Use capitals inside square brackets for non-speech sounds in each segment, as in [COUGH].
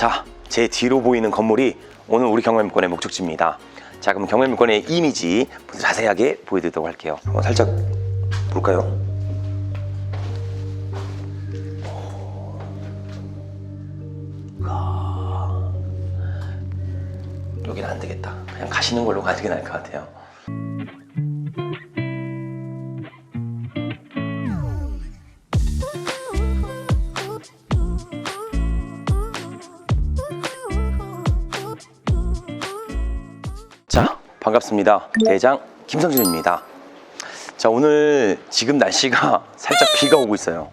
자, 제 뒤로 보이는 건물이 오늘 우리 경매물건의 목적지입니다. 자, 그럼 경매물건의 이미지 자세하게 보여드리도록 할게요. 한번 살짝 볼까요? 아. 여기는 안 되겠다. 그냥 가시는 걸로 가는 게 나을 것 같아요. 반갑습니다. 대장 김성준입니다. 자, 오늘 지금 날씨가 [LAUGHS] 살짝 비가 오고 있어요.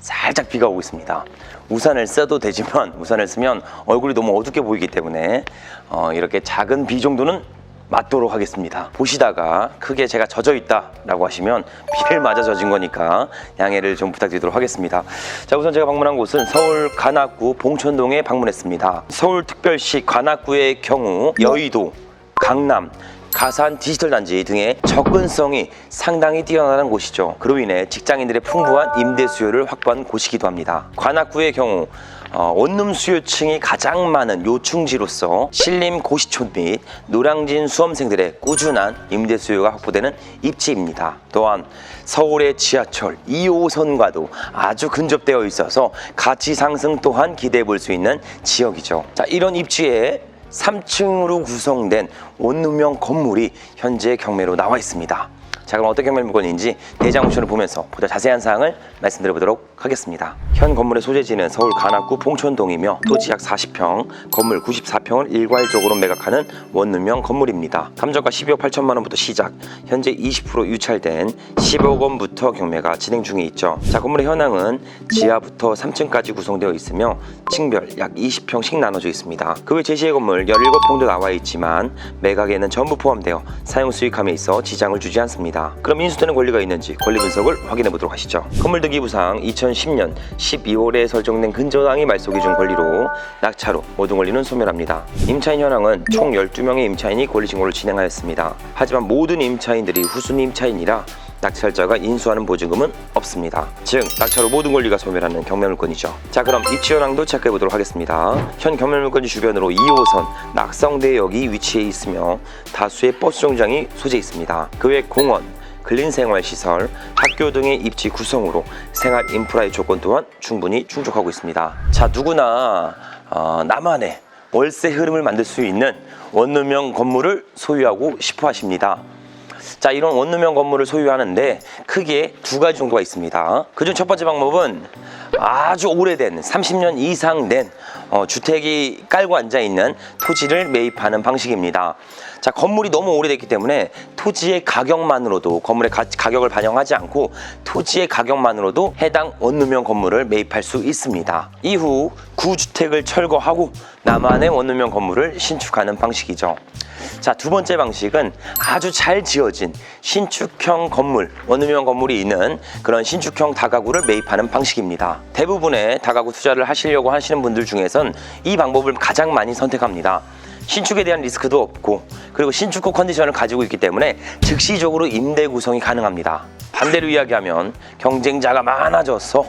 살짝 비가 오고 있습니다. 우산을 써도 되지만 [LAUGHS] 우산을 쓰면 얼굴이 너무 어둡게 보이기 때문에 어, 이렇게 작은 비 정도는 맞도록 하겠습니다. 보시다가 크게 제가 젖어 있다라고 하시면 비를 맞아 젖은 거니까 양해를 좀 부탁드리도록 하겠습니다. 자, 우선 제가 방문한 곳은 서울 관악구 봉천동에 방문했습니다. 서울특별시 관악구의 경우 여의도, 강남, 가산 디지털 단지 등의 접근성이 상당히 뛰어나다는 곳이죠. 그로 인해 직장인들의 풍부한 임대 수요를 확보한 곳이기도 합니다. 관악구의 경우 어, 원룸 수요층이 가장 많은 요충지로서 신림 고시촌 및 노량진 수험생들의 꾸준한 임대 수요가 확보되는 입지입니다. 또한 서울의 지하철 2호선과도 아주 근접되어 있어서 가치 상승 또한 기대해 볼 수 있는 지역이죠. 자, 이런 입지에 3층으로 구성된 원룸형 건물이 현재 경매로 나와 있습니다. 자 그럼 어떤 경매 물건인지 대장 옵션을 보면서 보다 자세한 사항을 말씀드려 보도록 하겠습니다. 현 건물의 소재지는 서울 관악구 봉천동이며 토지 약 40평, 건물 94평을 일괄적으로 매각하는 원룸형 건물입니다. 감정가 12억 8천만 원부터 시작, 현재 20% 유찰된 10억 원부터 경매가 진행 중에 있죠. 자 건물의 현황은 지하부터 3층까지 구성되어 있으며 층별 약 20평씩 나눠져 있습니다. 그 외 제시의 건물 17평도 나와 있지만 매각에는 전부 포함되어 사용 수익함에 있어 지장을 주지 않습니다. 그럼 인수되는 권리가 있는지 권리 분석을 확인해 보도록 하시죠. 건물 등기부상 2010년 12월에 설정된 근저당이 말소 기 준 권리로 낙차로 모든 권리는 소멸합니다. 임차인 현황은 총 12명의 임차인이 권리 신고를 진행하였습니다. 하지만 모든 임차인들이 후순 임차인이라 낙찰자가 인수하는 보증금은 없습니다. 즉 낙찰로 모든 권리가 소멸하는 경매물건이죠. 자 그럼 입지 현황도 체크해 보도록 하겠습니다. 현 경매물건지 주변으로 2호선 낙성대역이 위치해 있으며 다수의 버스 정장이 소재 있습니다. 그 외 공원, 근린생활시설, 학교 등의 입지 구성으로 생활 인프라의 조건 또한 충분히 충족하고 있습니다. 자 누구나 어, 나만의 월세 흐름을 만들 수 있는 원룸형 건물을 소유하고 싶어 하십니다. 자 이런 원룸형 건물을 소유하는데 크게 두 가지 정도가 있습니다. 그중 첫 번째 방법은 아주 오래된 30년 이상 된 어, 주택이 깔고 앉아 있는 토지를 매입하는 방식입니다. 자 건물이 너무 오래됐기 때문에 토지의 가격만으로도 건물의 가, 가격을 반영하지 않고 토지의 가격만으로도 해당 원룸형 건물을 매입할 수 있습니다. 이후 구주택을 철거하고 나만의 원룸형 건물을 신축하는 방식이죠. 자, 두 번째 방식은 아주 잘 지어진 신축형 건물, 원룸형 건물이 있는 그런 신축형 다가구를 매입하는 방식입니다. 대부분의 다가구 투자를 하시려고 하시는 분들 중에선 이 방법을 가장 많이 선택합니다. 신축에 대한 리스크도 없고 그리고 신축 후 컨디션을 가지고 있기 때문에 즉시적으로 임대 구성이 가능합니다. 반대로 이야기하면 경쟁자가 많아져서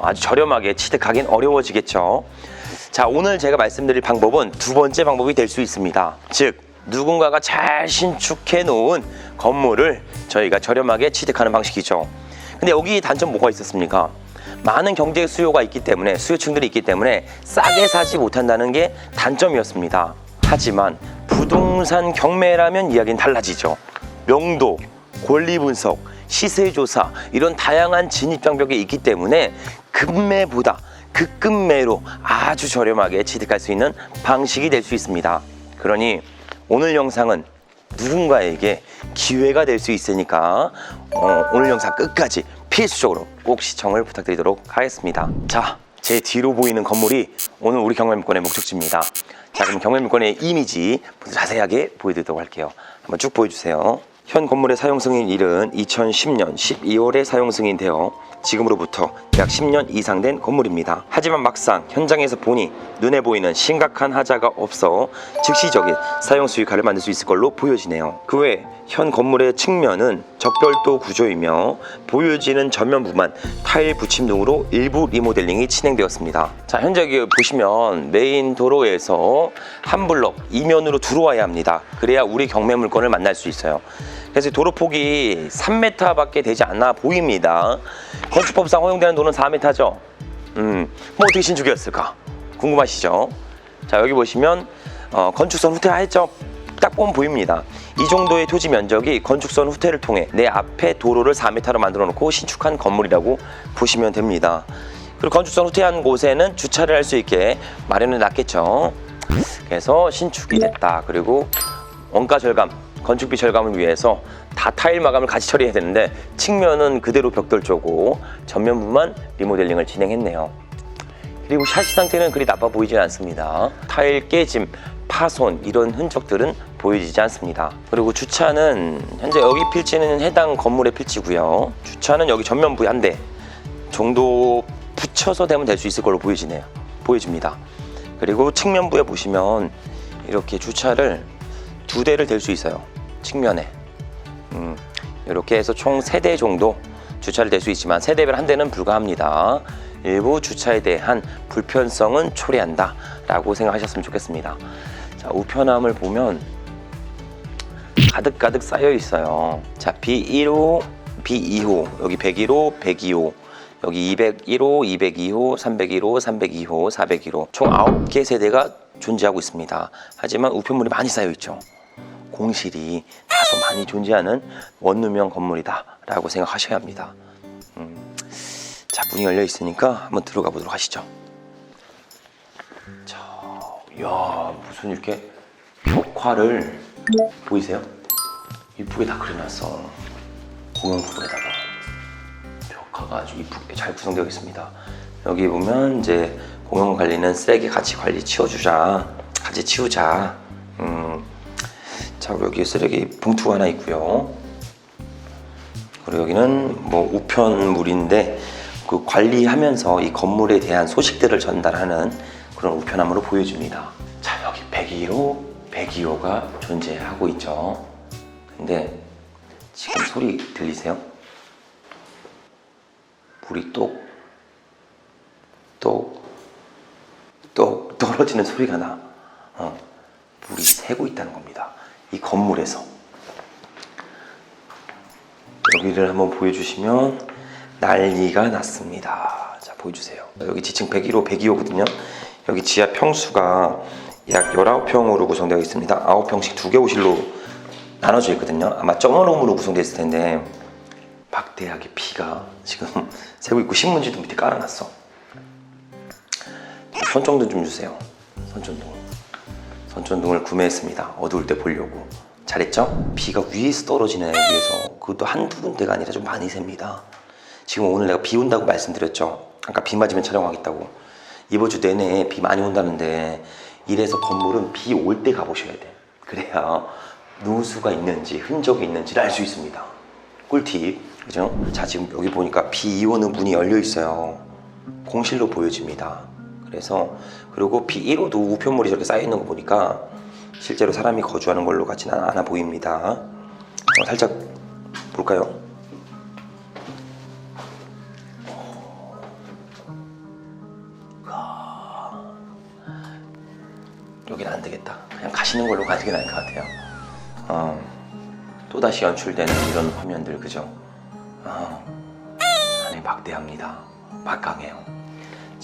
아주 저렴하게 취득하기는 어려워지겠죠. 자, 오늘 제가 말씀드릴 방법은 두 번째 방법이 될 수 있습니다. 즉, 누군가가 잘 신축해 놓은 건물을 저희가 저렴하게 취득하는 방식이죠. 근데 여기 단점 뭐가 있었습니까? 많은 경제 수요가 있기 때문에 수요층들이 있기 때문에 싸게 사지 못한다는 게 단점이었습니다. 하지만 부동산 경매라면 이야기는 달라지죠. 명도, 권리 분석, 시세 조사 이런 다양한 진입 장벽이 있기 때문에 급매보다 급급매로 아주 저렴하게 취득할 수 있는 방식이 될 수 있습니다. 그러니 오늘 영상은 누군가에게 기회가 될 수 있으니까 어, 오늘 영상 끝까지 필수적으로 꼭 시청을 부탁드리도록 하겠습니다. 자, 제 뒤로 보이는 건물이 오늘 우리 경매물건의 목적지입니다. 자, 그럼 경매물건의 이미지 자세하게 보여드리도록 할게요. 한번 쭉 보여주세요. 현 건물의 사용 승인 일은 2010년 12월에 사용 승인되어 지금으로부터 약 10년 이상 된 건물입니다. 하지만 막상 현장에서 보니 눈에 보이는 심각한 하자가 없어 즉시적인 사용 수익화를 만들 수 있을 걸로 보여지네요. 그 외 현 건물의 측면은 적별도 구조이며 보여지는 전면부만 타일 붙임 등으로 일부 리모델링이 진행되었습니다. 자, 현재 여기 보시면 메인 도로에서 한 블럭 이면으로 들어와야 합니다. 그래야 우리 경매 물건을 만날 수 있어요. 그래서 도로 폭이 3m밖에 되지 않아 보입니다. 건축법상 허용되는 도는 4m죠. 음, 뭐 어떻게 신축이었을까? 궁금하시죠? 자, 여기 보시면 어, 건축선 후퇴하였죠? 딱 보면 보입니다. 이 정도의 토지 면적이 건축선 후퇴를 통해 내 앞에 도로를 4m로 만들어 놓고 신축한 건물이라고 보시면 됩니다. 그리고 건축선 후퇴한 곳에는 주차를 할 수 있게 마련해 놨겠죠. 그래서 신축이 됐다. 그리고 원가 절감, 건축비 절감을 위해서 다 타일 마감을 같이 처리해야 되는데 측면은 그대로 벽돌 쪼고 전면부만 리모델링을 진행했네요. 그리고 샤시 상태는 그리 나빠 보이지 않습니다. 타일 깨짐, 파손 이런 흔적들은 보이지 않습니다. 그리고 주차는 현재 여기 필지는 해당 건물의 필지고요. 주차는 여기 전면부에 한 대 정도 붙여서 되면 될 수 있을 걸로 보여지네요. 보여집니다. 그리고 측면부에 보시면 이렇게 주차를 두 대를 댈 수 있어요. 측면에. 음, 이렇게 해서 총 세 대 정도 주차를 댈수 있지만 세 대별 한 대는 불가합니다. 일부 주차에 대한 불편성은 초래한다 라고 생각하셨으면 좋겠습니다. 자, 우편함을 보면 가득가득 쌓여 있어요. 자, B1호, B2호, 여기 101호, 102호, 여기 201호, 202호, 301호, 302호, 401호 총 9개 세대가 존재하고 있습니다. 하지만 우편물이 많이 쌓여 있죠. 공실이 다소 많이 존재하는 원룸형 건물이다라고 생각하셔야 합니다. 음, 자 문이 열려 있으니까 한번 들어가 보도록 하시죠. 자, 야 무슨 이렇게 벽화를 보이세요? 이쁘게 다 그려놨어. 공용 부분에다가 벽화가 아주 이쁘게 잘 구성되어 있습니다. 여기 보면 이제 공용 관리는 쓰레기 같이 관리 치워주자, 같이 치우자. 음, 자 여기 쓰레기 봉투가 하나 있고요. 그리고 여기는 뭐 우편물인데 그 관리하면서 이 건물에 대한 소식들을 전달하는 그런 우편함으로 보여줍니다. 자 여기 102호, 102호가 존재하고 있죠. 근데 지금 소리 들리세요? 물이 똑, 똑, 똑 떨어지는 소리가 나. 어, 물이 새고 있다는 겁니다. 이 건물에서. 여기를 한번 보여주시면 난리가 났습니다. 자, 보여주세요. 여기 지층 101호, 102호거든요. 여기 지하 평수가 약 19평으로 구성되어 있습니다. 9평씩 두개 호실로 나눠져 있거든요. 아마 점원홈으로 구성되어 있을 텐데 막대하게 비가 지금 [LAUGHS] 새고 있고 신문지도 밑에 깔아놨어. 손전등 좀 주세요. 손전등. 손전등을 구매했습니다. 어두울 때 보려고. 잘했죠? 비가 위에서 떨어지네 위에서. 그것도 한두 군데가 아니라 좀 많이 셉니다. 지금 오늘 내가 비 온다고 말씀드렸죠. 아까 비 맞으면 촬영하겠다고. 이번 주 내내 비 많이 온다는데 이래서 건물은 비 올 때 가보셔야 돼. 그래야 누수가 있는지 흔적이 있는지를 알 수 있습니다. 꿀팁. 그죠? 자, 지금 여기 보니까 비 오는 문이 열려 있어요. 공실로 보여집니다. 그래서 그리고 B1호도 우편물이 저렇게 쌓여 있는 거 보니까 실제로 사람이 거주하는 걸로 같지는 않아 보입니다. 어, 살짝 볼까요? 여기는 안 되겠다. 그냥 가시는 걸로 가는 게 나을 것 같아요. 어, 또다시 연출되는 이런 화면들, 그죠? 어, 안에 막대합니다. 막강해요.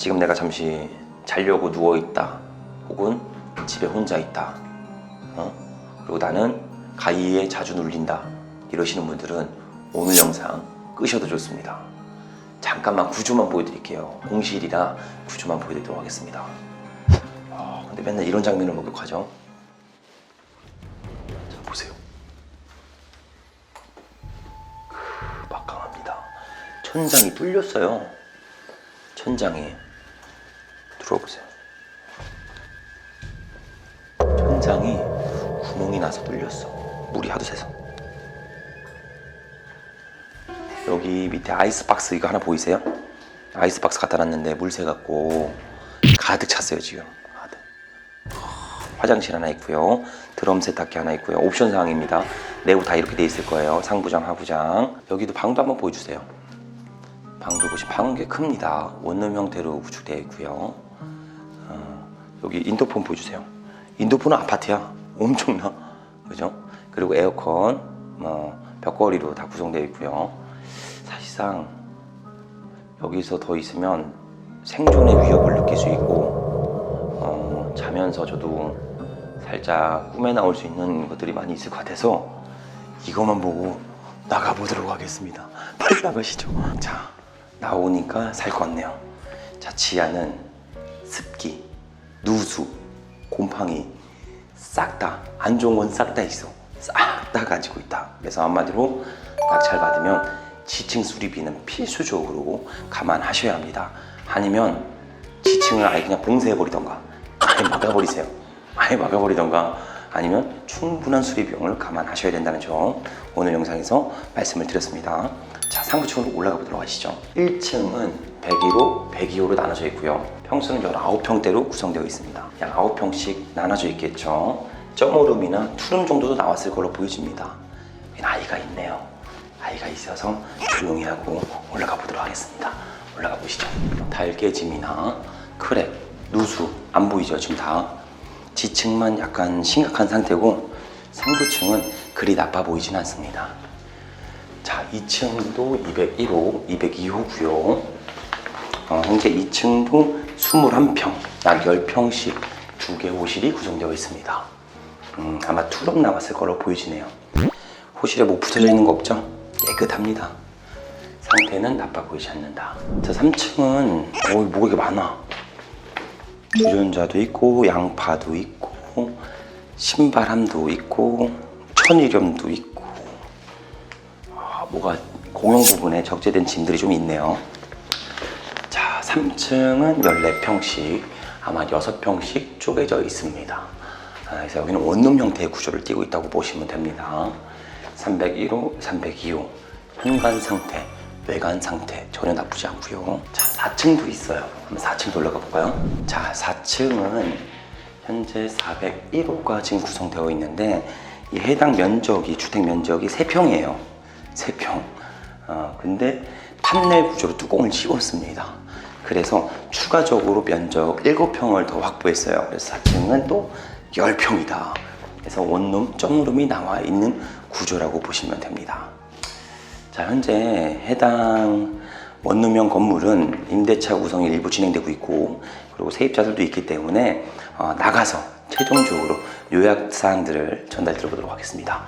지금 내가 잠시 자려고 누워 있다, 혹은 집에 혼자 있다, 어? 그리고 나는 가위에 자주 눌린다 이러시는 분들은 오늘 영상 끄셔도 좋습니다. 잠깐만 구조만 보여드릴게요. 공실이라 구조만 보여드리도록 하겠습니다. 아, 근데 맨날 이런 장면을 목격하죠. 자 보세요. 그 막강합니다. 천장이 뚫렸어요. 천장이 들어보세요. 천장이 구멍이 나서 뚫렸어. 물이 하도 새서. 여기 밑에 아이스박스 이거 하나 보이세요? 아이스박스 갖다 놨는데 물새 갖고 가득 찼어요 지금 가득. 화장실 하나 있고요 드럼 세탁기 하나 있고요 옵션 사항입니다 내부 다 이렇게 돼 있을 거예요 상부장 하부장 여기도 방도 한번 보여주세요 방도 보시 방은 꽤 큽니다 원룸 형태로 구축되어 있고요 어, 여기 인도폰 보여주세요 인도폰은 아파트야 엄청나 그죠 그리고 에어컨 뭐 벽걸이로 다 구성되어 있고요 사실상 여기서 더 있으면 생존의 위협을 느낄 수 있고 어, 자면서 저도 살짝 꿈에 나올 수 있는 것들이 많이 있을 것 같아서 이것만 보고 나가보도록 하겠습니다. 빨리 나가시죠. 자, 나오니까 살 것 같네요. 자, 지하는 습기, 누수, 곰팡이 싹 다 안 좋은 건 싹 다 있어. 싹 다 가지고 있다. 그래서 한마디로 낙찰 받으면 지층 수리비는 필수적으로 감안하셔야 합니다. 아니면 지층을 아예 그냥 봉쇄해버리던가 아예 막아버리세요. 아예 막아버리던가 아니면 충분한 수리 비용을 감안하셔야 된다는 점 오늘 영상에서 말씀을 드렸습니다. 자, 상부층으로 올라가 보도록 하시죠. 1층은 102로 102호로 나눠져 있고요. 평수는 19평대로 구성되어 있습니다. 약 9평씩 나눠져 있겠죠. 점오룸이나 투룸 정도도 나왔을 걸로 보여집니다. 아이가 있네요. 아이가 있어서 조용히 하고 올라가 보도록 하겠습니다. 올라가 보시죠. 달 깨짐이나 크랙, 누수 안 보이죠 지금 다. 지층만 약간 심각한 상태고 상부층은 그리 나빠 보이진 않습니다. 자, 2층도 201호, 202호고요. 어, 현재 2층도 21평, 약 10평씩 두 개 호실이 구성되어 있습니다. 음, 아마 투룸 나왔을 걸로 보여지네요. 호실에 뭐 붙어져 있는 거 없죠? 깨끗합니다. 상태는 나빠 보이지 않는다. 자, 3층은 어, 뭐가 이렇게 많아. 주전자도 있고 양파도 있고 신발함도 있고 천일염도 있고 아, 뭐가 공용 부분에 적재된 짐들이 좀 있네요. 자, 3층은 14평씩 아마 6평씩 쪼개져 있습니다. 아, 그래서 여기는 원룸 형태의 구조를 띠고 있다고 보시면 됩니다. 301호, 302호 현관 상태, 외관 상태 전혀 나쁘지 않고요. 자, 4층도 있어요. 한번 4층 올라가 볼까요? 자, 4층은 현재 401호가 지금 구성되어 있는데 이 해당 면적이 주택 면적이 3평이에요. 3평. 어, 근데 판넬 구조로 뚜껑을 씌웠습니다. 그래서 추가적으로 면적 7평을 더 확보했어요. 그래서 4층은 또 10평이다. 그래서 원룸, 점룸이 나와 있는 구조라고 보시면 됩니다. 자, 현재 해당 원룸형 건물은 임대차 구성이 일부 진행되고 있고 그리고 세입자들도 있기 때문에 어, 나가서 최종적으로 요약 사항들을 전달 드려보도록 하겠습니다.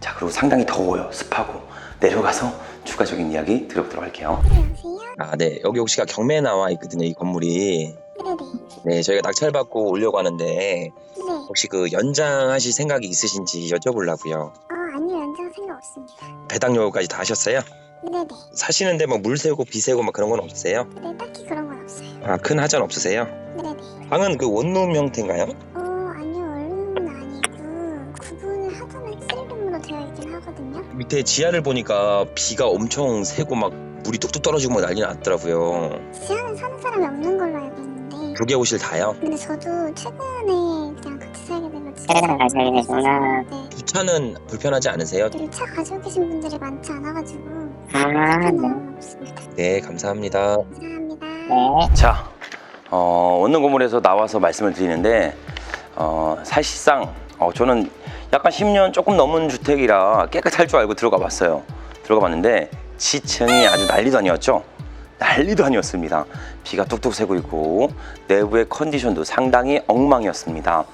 자, 그리고 상당히 더워요. 습하고 내려가서 추가적인 이야기 들어보도록 할게요. 아, 네. 여기 혹시가 경매에 나와 있거든요, 이 건물이. 네네. 네, 저희가 낙찰 받고 오려고 하는데 네. 혹시 그 연장하실 생각이 있으신지 여쭤보려고요. 어, 아니요, 연장 생각 없습니다. 배당료까지 다 하셨어요? 네네. 사시는데 뭐물 새고 비 새고 막 그런 건 없으세요? 네, 딱히 그런 건 없어요. 아, 큰 하전 없으세요? 네네. 방은 그 원룸 형태인가요? 어, 아니요, 얼룩은 아니고, 구분을 하자면 쓰리룸으로 되어 있긴 하거든요. 밑에 지하를 보니까 비가 엄청 새고 막 물이 뚝뚝 떨어지고 막 난리 났더라고요. 지하는 사는 사람이 없는 걸로 알고 있는데, 두개 오실 다요? 근데 저도 최근에 그냥 같이 살게 되면서. 최근에 같이 살게 됐구나. 네. 주차는 불편하지 않으세요? 그리고 차 가지고 계신 분들이 많지 않아가지고, 아, 네. 건 없습니다. 네, 감사합니다. 감사합니다. 네. 자, 어, 원룸 건물에서 나와서 말씀을 드리는데 어, 사실상 어, 저는 약간 10년 조금 넘은 주택이라 깨끗할 줄 알고 들어가 봤어요. 들어가 봤는데 지층이 아주 난리도 아니었죠. 난리도 아니었습니다. 비가 뚝뚝 새고 있고 내부의 컨디션도 상당히 엉망이었습니다.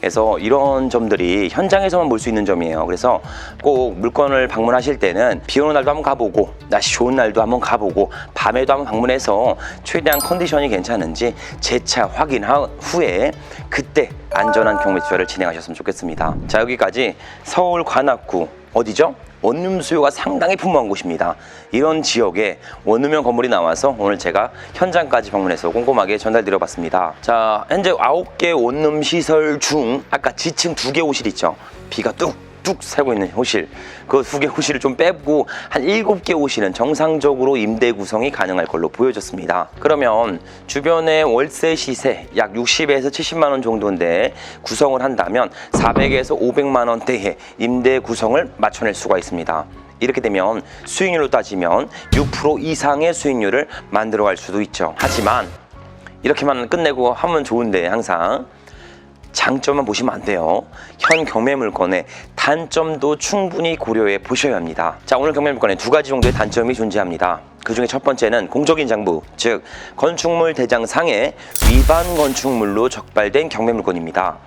그래서 이런 점들이 현장에서만 볼 수 있는 점이에요. 그래서 꼭 물건을 방문하실 때는 비 오는 날도 한번 가보고 날씨 좋은 날도 한번 가보고 밤에도 한번 방문해서 최대한 컨디션이 괜찮은지 재차 확인한 후에 그때 안전한 경매 투자를 진행하셨으면 좋겠습니다. 자 여기까지 서울 관악구 어디죠? 원룸 수요가 상당히 풍부한 곳입니다. 이런 지역에 원룸형 건물이 나와서 오늘 제가 현장까지 방문해서 꼼꼼하게 전달드려봤습니다. 자, 현재 9개 원룸 시설 중 아까 지층 2개 호실 있죠? 비가 뚝 뚝 세고 있는 호실 그 두 개 호실을 좀 빼고 한 일곱 개 호실은 정상적으로 임대 구성이 가능할 걸로 보여졌습니다. 그러면 주변의 월세 시세 약 60에서 70만 원 정도인데 구성을 한다면 400에서 500만 원대의 임대 구성을 맞춰낼 수가 있습니다. 이렇게 되면 수익률로 따지면 6% 이상의 수익률을 만들어갈 수도 있죠. 하지만 이렇게만 끝내고 하면 좋은데 항상 장점만 보시면 안 돼요. 현 경매 물건의 단점도 충분히 고려해 보셔야 합니다. 자, 오늘 경매 물건에 두 가지 정도의 단점이 존재합니다. 그 중에 첫 번째는 공적인 장부, 즉 건축물 대장상의 위반 건축물로 적발된 경매 물건입니다.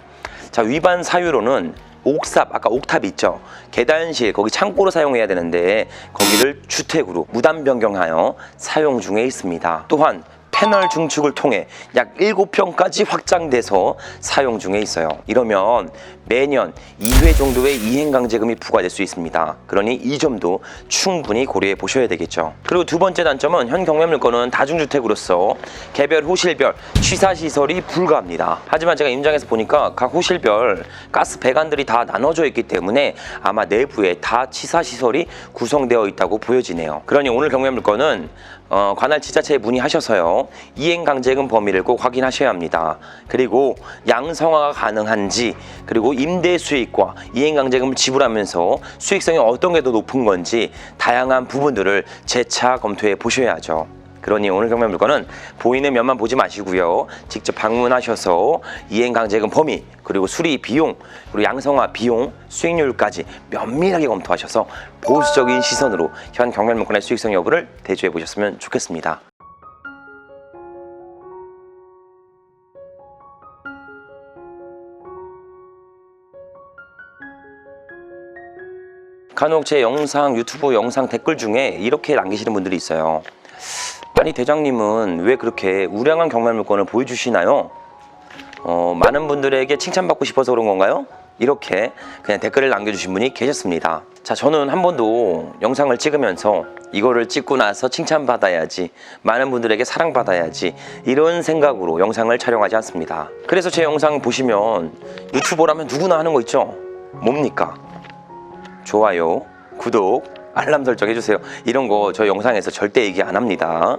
자, 위반 사유로는 옥삽, 아까 옥탑 있죠? 계단실, 거기 창고로 사용해야 되는데 거기를 주택으로 무단 변경하여 사용 중에 있습니다. 또한 패널 중축을 통해 약 7평까지 확장돼서 사용 중에 있어요. 이러면 매년 2회 정도의 이행강제금이 부과될 수 있습니다. 그러니 이 점도 충분히 고려해 보셔야 되겠죠. 그리고 두 번째 단점은 현 경매물건은 다중주택으로서 개별 호실별 취사시설이 불가합니다. 하지만 제가 임장에서 보니까 각 호실별 가스 배관들이 다 나눠져 있기 때문에 아마 내부에 다 취사시설이 구성되어 있다고 보여지네요. 그러니 오늘 경매물건은 어, 관할 지자체에 문의하셔서요 이행 강제금 범위를 꼭 확인하셔야 합니다. 그리고 양성화가 가능한지 그리고 임대 수익과 이행 강제금을 지불하면서 수익성이 어떤 게 더 높은 건지 다양한 부분들을 재차 검토해 보셔야죠. 그러니 오늘 경매 물건은 보이는 면만 보지 마시고요. 직접 방문하셔서 이행 강제금 범위 그리고 수리 비용 그리고 양성화 비용 수익률까지 면밀하게 검토하셔서 보수적인 시선으로 현 경매 물건의 수익성 여부를 대조해 보셨으면 좋겠습니다. 간혹 제 영상 유튜브 영상 댓글 중에 이렇게 남기시는 분들이 있어요. 아니 대장님은 왜 그렇게 우량한 경매 물건을 보여주시나요? 어, 많은 분들에게 칭찬받고 싶어서 그런 건가요? 이렇게 그냥 댓글을 남겨주신 분이 계셨습니다. 자, 저는 한 번도 영상을 찍으면서 이거를 찍고 나서 칭찬받아야지, 많은 분들에게 사랑받아야지, 이런 생각으로 영상을 촬영하지 않습니다. 그래서 제 영상 보시면 유튜버라면 누구나 하는 거 있죠? 뭡니까? 좋아요, 구독, 알람 설정 해주세요. 이런 거 저 영상에서 절대 얘기 안 합니다.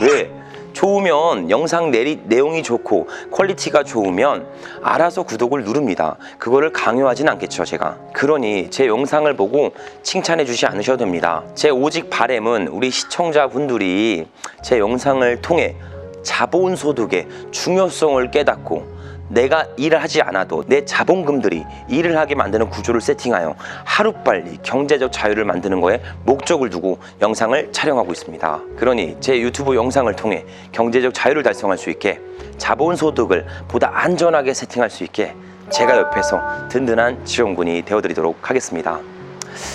왜? 좋으면 영상 내리, 내용이 좋고 퀄리티가 좋으면 알아서 구독을 누릅니다. 그거를 강요하진 않겠죠, 제가. 그러니 제 영상을 보고 칭찬해 주시 않으셔도 됩니다. 제 오직 바램은 우리 시청자분들이 제 영상을 통해 자본소득의 중요성을 깨닫고 내가 일을 하지 않아도 내 자본금들이 일을 하게 만드는 구조를 세팅하여 하루빨리 경제적 자유를 만드는 거에 목적을 두고 영상을 촬영하고 있습니다. 그러니 제 유튜브 영상을 통해 경제적 자유를 달성할 수 있게 자본소득을 보다 안전하게 세팅할 수 있게 제가 옆에서 든든한 지원군이 되어드리도록 하겠습니다.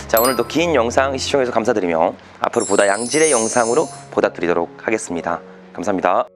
자 오늘도 긴 영상 시청해주셔서 감사드리며 앞으로 보다 양질의 영상으로 보답드리도록 하겠습니다. 감사합니다.